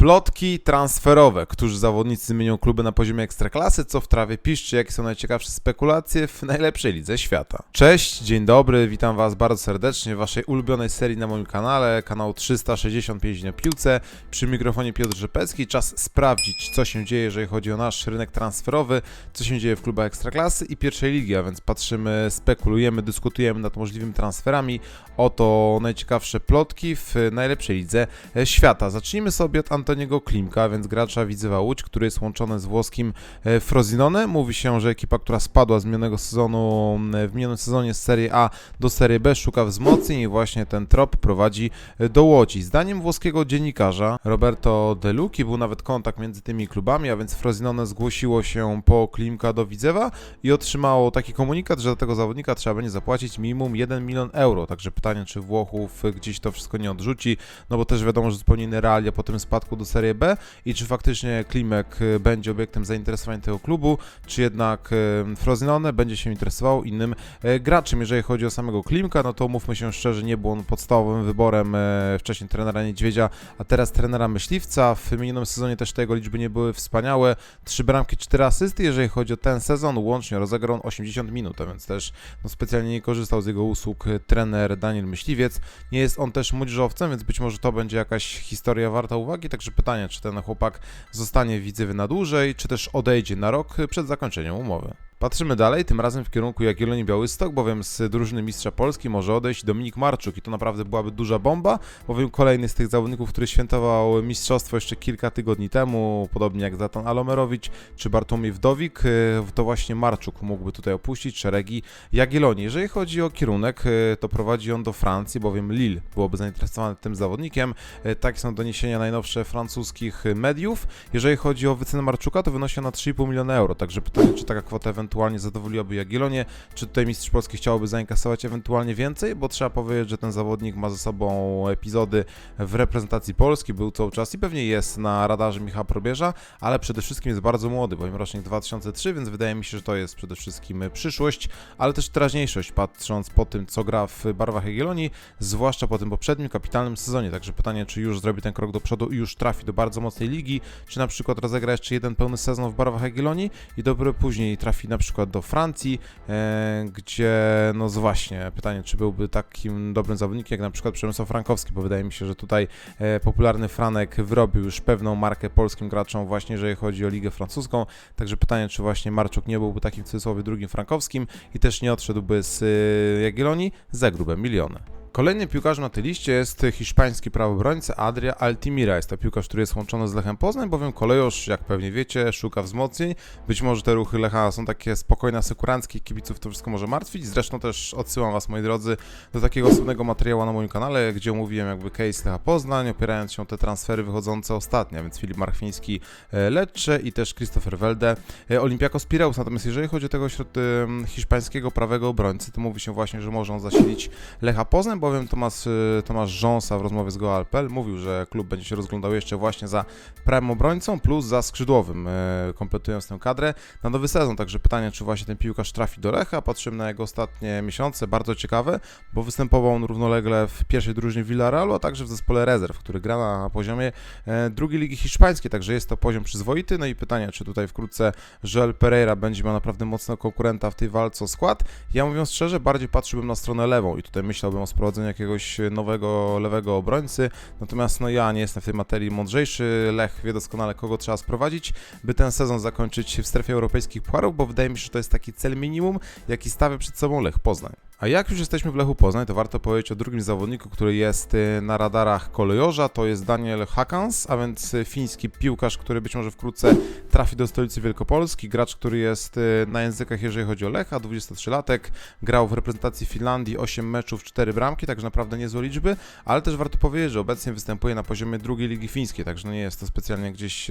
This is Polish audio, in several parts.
Plotki transferowe. Którzy zawodnicy zmienią kluby na poziomie ekstraklasy, co w trawie piszczy, jakie są najciekawsze spekulacje w najlepszej lidze świata. Cześć, dzień dobry, witam Was bardzo serdecznie w Waszej ulubionej serii na moim kanale, kanał 365 na piłce. Przy mikrofonie Piotr Rzepecki. Czas sprawdzić, co się dzieje, jeżeli chodzi o nasz rynek transferowy, co się dzieje w klubach ekstraklasy i pierwszej ligi, a więc patrzymy, spekulujemy, dyskutujemy nad możliwymi transferami. Oto najciekawsze plotki w najlepszej lidze świata. Zacznijmy sobie od Antoniego Klimka, więc gracza Widzewa Łódź, który jest łączony z włoskim e, Frosinone. Mówi się, że ekipa, która spadła z minionego sezonu, m, w minionym sezonie z Serie A do Serie B szuka wzmocnień i właśnie ten trop prowadzi e, do Łodzi. Zdaniem włoskiego dziennikarza Roberto De Luci był nawet kontakt między tymi klubami, a więc Frosinone zgłosiło się po Klimka do Widzewa i otrzymało taki komunikat, że za tego zawodnika trzeba będzie zapłacić minimum 1 milion euro. Także pytanie, czy Włochów gdzieś to wszystko nie odrzuci, no bo też wiadomo, że zupełnie inne realia po tym spadku do Serie B i czy faktycznie Klimek y, będzie obiektem zainteresowania tego klubu, czy jednak y, Frosinone będzie się interesował innym y, graczem. Jeżeli chodzi o samego Klimka, no to mówmy się szczerze, nie był on podstawowym wyborem wcześniej trenera Niedźwiedzia, a teraz trenera Myśliwca. W minionym sezonie też te jego liczby nie były wspaniałe. Trzy bramki, cztery asysty. Jeżeli chodzi o ten sezon, łącznie rozegrał on 80 minut, a więc też no, specjalnie nie korzystał z jego usług trener Daniel Myśliwiec. Nie jest on też młodzieżowcem, więc być może to będzie jakaś historia warta uwagi. Także pytanie, czy ten chłopak zostanie w na dłużej, czy też odejdzie na rok przed zakończeniem umowy. Patrzymy dalej, tym razem w kierunku Jagiellonii Białystok, bowiem z drużyny mistrza Polski może odejść Dominik Marczuk i to naprawdę byłaby duża bomba, bowiem kolejny z tych zawodników, który świętował mistrzostwo jeszcze kilka tygodni temu, podobnie jak Zlatan Alomerowicz czy Bartłomiej Wdowik, y, to właśnie Marczuk mógłby tutaj opuścić szeregi Jagiellonii. Jeżeli chodzi o kierunek, y, to prowadzi on do Francji, bowiem Lille byłoby zainteresowane tym zawodnikiem. Y, Takie są doniesienia najnowsze francuskich mediów. Jeżeli chodzi o wycenę Marczuka, to wynosi ona 3,5 miliona euro, także pytanie, czy taka kwota ewentualnie zadowoliłaby Jagiellonię, czy tutaj mistrz Polski chciałoby zainkasować ewentualnie więcej, bo trzeba powiedzieć, że ten zawodnik ma ze sobą epizody w reprezentacji Polski, był cały czas i pewnie jest na radarze Michała Probierza, ale przede wszystkim jest bardzo młody, bowiem rocznik 2003, więc wydaje mi się, że to jest przede wszystkim przyszłość, ale też teraźniejszość, patrząc po tym, co gra w barwach Jagiellonii, zwłaszcza po tym poprzednim kapitalnym sezonie, także pytanie, czy już zrobi ten krok do przodu i już trafi do bardzo mocnej ligi, czy na przykład rozegra jeszcze jeden pełny sezon w barwach Jagiellonii i dopiero później trafi na przykład do Francji, e, gdzie, no właśnie, pytanie, czy byłby takim dobrym zawodnikiem jak na przykład Przemysław Frankowski, bo wydaje mi się, że tutaj e, popularny Franek wyrobił już pewną markę polskim graczom właśnie, jeżeli chodzi o ligę francuską, także pytanie, czy właśnie Marczuk nie byłby takim w cudzysłowie drugim Frankowskim i też nie odszedłby z e, Jagiellonii za grube miliony. Kolejnym piłkarzem na tej liście jest hiszpański prawobrońca Adria Altimira. Jest to piłkarz, który jest łączony z Lechem Poznań, bowiem kolejosz, jak pewnie wiecie, szuka wzmocnień. Być może te ruchy Lecha są takie spokojne, asekuranckie, kibiców to wszystko może martwić. Zresztą też odsyłam Was, moi drodzy, do takiego osobnego materiału na moim kanale, gdzie mówiłem jakby case Lecha Poznań, opierając się o te transfery wychodzące ostatnio, więc Filip Marchwiński e, Lecce i też Christopher Welde e, Olympiakos Pireus. Natomiast jeżeli chodzi o tego em, hiszpańskiego prawego obrońcy, to mówi się właśnie, że może on zasilić Lecha Poznań, bowiem Tomasz, y, Tomasz Rząsa w rozmowie z Goal.pl mówił, że klub będzie się rozglądał jeszcze właśnie za prawym obrońcą plus za skrzydłowym, y, kompletując tę kadrę na nowy sezon. Także pytanie, czy właśnie ten piłkarz trafi do Lecha. Patrzymy na jego ostatnie miesiące, bardzo ciekawe, bo występował on równolegle w pierwszej drużynie Villarealu, a także w zespole rezerw, który gra na poziomie e, drugiej ligi hiszpańskiej, także jest to poziom przyzwoity. No i pytanie, czy tutaj wkrótce Joel Pereira będzie miał naprawdę mocnego konkurenta w tej walce o skład. Ja mówiąc szczerze, bardziej patrzyłbym na stronę lewą i tutaj myślałbym o sprowadzeniu jakiegoś nowego lewego obrońcy. Natomiast no ja nie jestem w tej materii mądrzejszy. Lech wie doskonale, kogo trzeba sprowadzić, by ten sezon zakończyć w strefie europejskich pucharów, bo wydaje mi się, że to jest taki cel minimum, jaki stawia przed sobą Lech Poznań. A jak już jesteśmy w Lechu Poznań, to warto powiedzieć o drugim zawodniku, który jest y, na radarach kolejorza, to jest Daniel Hakans, a więc y, fiński piłkarz, który być może wkrótce trafi do stolicy Wielkopolski, gracz, który jest y, na językach, jeżeli chodzi o Lecha, 23-latek, grał w reprezentacji Finlandii 8 meczów, 4 bramki, także naprawdę niezłe liczby, ale też warto powiedzieć, że obecnie występuje na poziomie drugiej ligi fińskiej, także nie jest to specjalnie gdzieś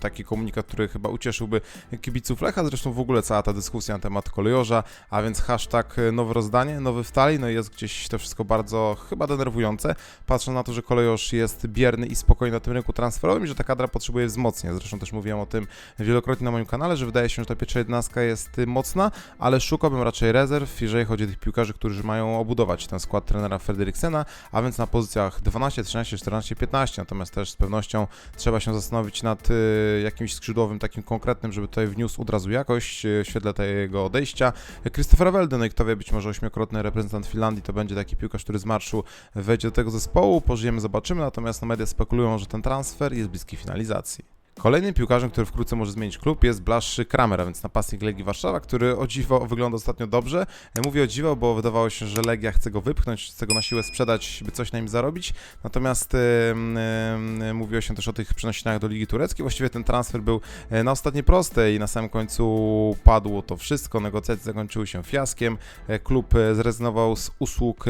taki komunikat, który chyba ucieszyłby kibiców Lecha, zresztą w ogóle cała ta dyskusja na temat kolejorza, a więc hashtag nowe rozdanie spotkanie, nowy w talii, no i jest gdzieś to wszystko bardzo chyba denerwujące, patrząc na to, że Kolejosz jest bierny i spokojny na tym rynku transferowym i że ta kadra potrzebuje wzmocnienia. Zresztą też mówiłem o tym wielokrotnie na moim kanale, że wydaje się, że ta pierwsza jedenastka jest y, mocna, ale szukałbym raczej rezerw, jeżeli chodzi o tych piłkarzy, którzy mają obudować ten skład trenera Frederiksena, a więc na pozycjach 12, 13, 14, 15. Natomiast też z pewnością trzeba się zastanowić nad y, jakimś skrzydłowym takim konkretnym, żeby tutaj wniósł od razu jakość y, w świetle tego odejścia. Christopher Welde, no i kto wie, być może ośmiokrotny reprezentant Finlandii, to będzie taki piłkarz, który z marszu wejdzie do tego zespołu. Pożyjemy, zobaczymy, natomiast no, media spekulują, że ten transfer jest bliski finalizacji. Kolejnym piłkarzem, który wkrótce może zmienić klub jest Blasz Kramer, a więc napastnik Legii Warszawa, który o dziwo wygląda ostatnio dobrze. E, Mówię o dziwo, bo wydawało się, że Legia chce go wypchnąć, chce go na siłę sprzedać, by coś na nim zarobić. Natomiast e, e, mówiło się też o tych przenosinach do Ligi Tureckiej. Właściwie ten transfer był e, na ostatnie proste i na samym końcu padło to wszystko. Negocjacje zakończyły się fiaskiem. E, Klub zrezygnował z usług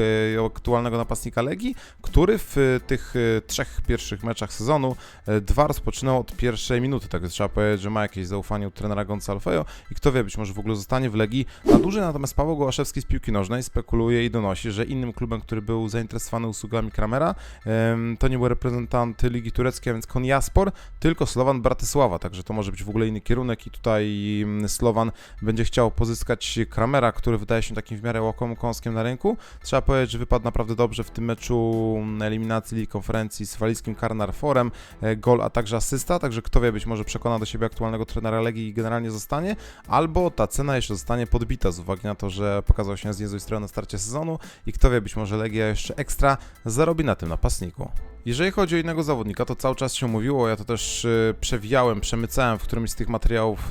aktualnego napastnika Legii, który w tych trzech pierwszych meczach sezonu dwa rozpoczynał od pierwszej minuty, tak więc trzeba powiedzieć, że ma jakieś zaufanie u trenera Gonçalvejo i kto wie, być może w ogóle zostanie w Legii na dłużej, natomiast Paweł Gołaszewski z piłki nożnej spekuluje i donosi, że innym klubem, który był zainteresowany usługami Kramera, to nie był reprezentant Ligi Tureckiej, a więc Konyaspor, tylko Slovan Bratysława, także to może być w ogóle inny kierunek i tutaj Slovan będzie chciał pozyskać Kramera, który wydaje się takim w miarę łakomym kąskiem na rynku. Trzeba powiedzieć, że wypadł naprawdę dobrze w tym meczu eliminacji Konferencji z walijskim Karnar Forem, e, gol, a także asysta, także kto wie, być może przekona do siebie aktualnego trenera Legii i generalnie zostanie, albo ta cena jeszcze zostanie podbita z uwagi na to, że pokazał się z niezłej strony na starcie sezonu i kto wie, być może Legia jeszcze ekstra zarobi na tym napastniku. Jeżeli chodzi o innego zawodnika, to cały czas się mówiło, ja to też y, przewijałem, przemycałem w którymś z tych materiałów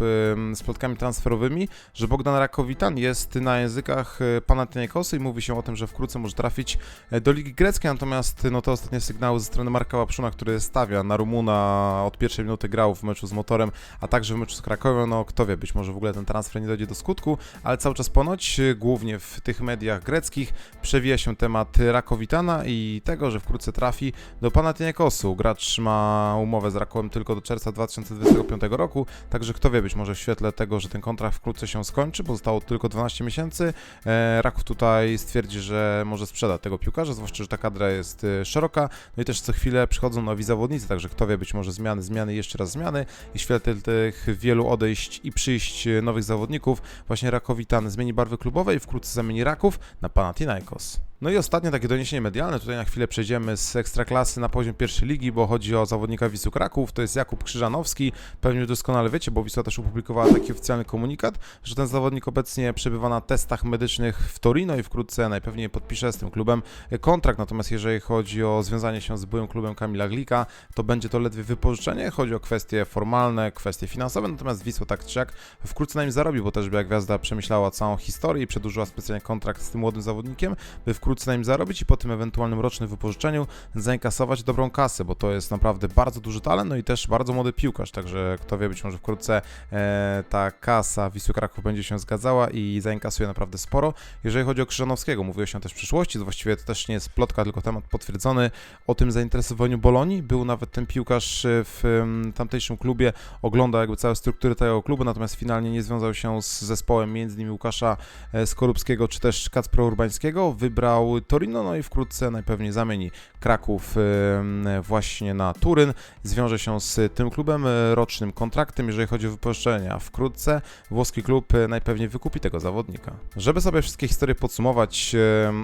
z plotkami transferowymi, że Bogdan Rakowitan jest na językach y, Panathinaikosu i mówi się o tym, że wkrótce może trafić e, do Ligi Greckiej, natomiast no, te ostatnie sygnały ze strony Marka Łapszuna, który stawia na Rumuna od pierwszej minuty minuty grał w meczu z Motorem, a także w meczu z Krakowem, no kto wie, być może w ogóle ten transfer nie dojdzie do skutku, ale cały czas ponoć, y, głównie w tych mediach greckich, przewija się temat Rakowitana i tego, że wkrótce trafi do Panathinaikosu. Gracz ma umowę z Rakowem tylko do czerwca 2025 roku, także kto wie, być może w świetle tego, że ten kontrakt wkrótce się skończy, pozostało tylko 12 miesięcy, e, Raków tutaj stwierdzi, że może sprzeda tego piłkarza, zwłaszcza, że ta kadra jest e, szeroka, no i też co chwilę przychodzą nowi zawodnicy, także kto wie, być może zmiany, zmiany jeszcze 6 zmiany i w świetle tych wielu odejść i przyjść e, nowych zawodników. Właśnie Rakowitan zmieni barwy klubowe i wkrótce zamieni Raków na Panathinaikos. No i ostatnie takie doniesienie medialne, tutaj na chwilę przejdziemy z Ekstraklasy na poziom pierwszej ligi, bo chodzi o zawodnika Wisły Kraków, to jest Jakub Krzyżanowski, pewnie doskonale wiecie, bo Wisła też opublikowała taki oficjalny komunikat, że ten zawodnik obecnie przebywa na testach medycznych w Torino i wkrótce najpewniej podpisze z tym klubem e, kontrakt, natomiast jeżeli chodzi o związanie się z byłym klubem Kamila Glika, to będzie to ledwie wypożyczenie, chodzi o kwestie formalne, kwestie finansowe, natomiast Wisła tak czy jak wkrótce na nim zarobi, bo też Biała Gwiazda przemyślała całą historię i przedłużyła specjalnie kontrakt z tym młodym zawodnikiem, by wkrótce na nim zarobić i po tym ewentualnym rocznym wypożyczeniu zainkasować dobrą kasę, bo to jest naprawdę bardzo duży talent, no i też bardzo młody piłkarz, także kto wie, być może wkrótce e, ta kasa Wisły Kraków będzie się zgadzała i zainkasuje naprawdę sporo. Jeżeli chodzi o Krzyżanowskiego, mówiło się też w przyszłości, to właściwie to też nie jest plotka, tylko temat potwierdzony o tym zainteresowaniu Bolonii. Był nawet ten piłkarz w em, tamtejszym klubie, oglądał jakby całe struktury tego klubu, natomiast finalnie nie związał się z zespołem, między innymi Łukasza e, Skorupskiego czy też Kacpra Urbańskiego, wybrał Torino, no i wkrótce najpewniej zamieni Kraków em, właśnie na Turyn, zwiąże się z tym klubem e, rocznym kontraktem, jeżeli chodzi o wypożyczenia. Wkrótce włoski klub e, najpewniej wykupi tego zawodnika. Żeby sobie wszystkie historie podsumować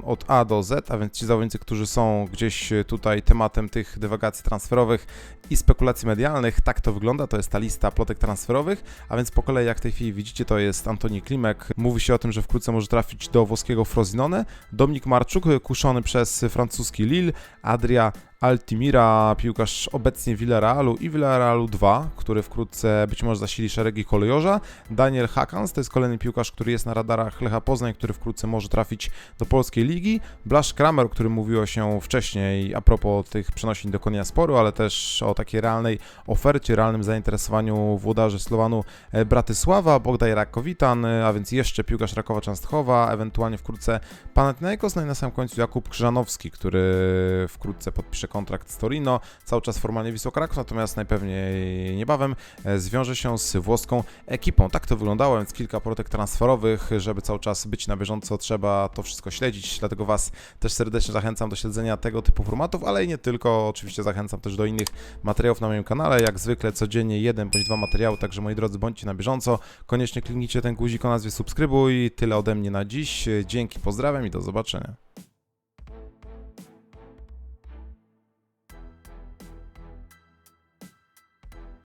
od A do Z, a więc ci zawodnicy, którzy są gdzieś e, tutaj tematem tych dywagacji transferowych i spekulacji medialnych, tak to wygląda, to jest ta lista plotek transferowych, a więc po kolei jak w tej chwili widzicie, to jest Antoni Klimek, mówi się o tym, że wkrótce może trafić do włoskiego Frosinone, Dominik Marczuk, kuszony przez francuski Lille, Adria Altimira, piłkarz obecnie Villarrealu i Villarrealu 2, który wkrótce być może zasili szeregi kolejorza. Daniel Hakans, to jest kolejny piłkarz, który jest na radarach Lecha Poznań, który wkrótce może trafić do polskiej ligi. Blasz Kramer, o którym mówiło się wcześniej a propos tych przenosin do konia sporu, ale też o takiej realnej ofercie, realnym zainteresowaniu włodarzy Slowanu e, Bratysława, Bogdaj Rakowitan, e, a więc jeszcze piłkarz Rakowa Częstochowa, ewentualnie wkrótce Panathinaikos, no i na samym końcu Jakub Krzyżanowski, który wkrótce podpisze kontrakt z Torino, cały czas formalnie Wisła Kraków, natomiast najpewniej niebawem e, zwiąże się z włoską ekipą. Tak to wyglądało, więc kilka plotek transferowych, żeby cały czas być na bieżąco, trzeba to wszystko śledzić, dlatego Was też serdecznie zachęcam do śledzenia tego typu formatów, ale i nie tylko, oczywiście zachęcam też do innych materiałów na moim kanale, jak zwykle codziennie jeden bądź dwa materiały, także moi drodzy, bądźcie na bieżąco, koniecznie kliknijcie ten guzik o nazwie subskrybuj, tyle ode mnie na dziś, dzięki, pozdrawiam i do zobaczenia.